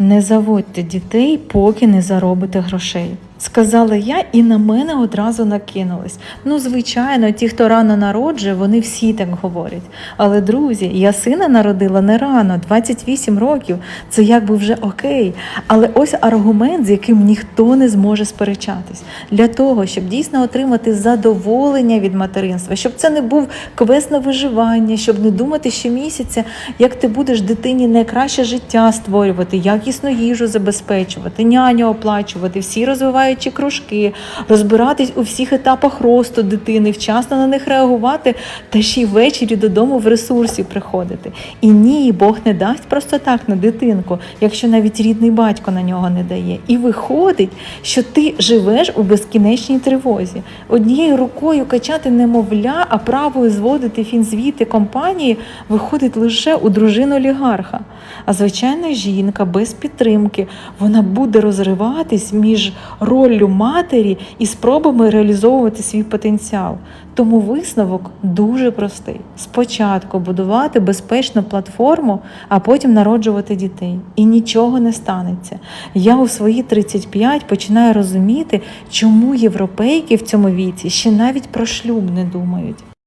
Не заводьте дітей, поки не заробите грошей. Сказала я, і на мене одразу накинулись. Ну, звичайно, ті, хто рано народжує, вони всі так говорять. Але друзі, я сина народила не рано, 28 років. Це якби вже окей. Але ось аргумент, з яким ніхто не зможе сперечатись. Для того, щоб дійсно отримати задоволення від материнства, щоб це не був квест на виживання, щоб не думати щомісяця, як ти будеш дитині найкраще життя створювати, якісну їжу забезпечувати, няню оплачувати, всі розвиваючі кружки, розбиратись у всіх етапах росту дитини, вчасно на них реагувати, та ще й ввечері додому в ресурсі приходити. І ні, Бог не дасть просто так на дитинку, якщо навіть рідний батько на нього не дає. І виходить, що ти живеш у безкінечній тривозі. Однією рукою качати немовля, а правою зводити фінзвіти компанії виходить лише у дружину олігарха. А звичайна жінка без підтримки вона буде розриватись між роллю матері і спробами реалізовувати свій потенціал. Тому висновок дуже простий: спочатку будувати безпечну платформу, а потім народжувати дітей. І нічого не станеться. Я у свої 35 починаю розуміти, чому європейки в цьому віці ще навіть про шлюб не думають.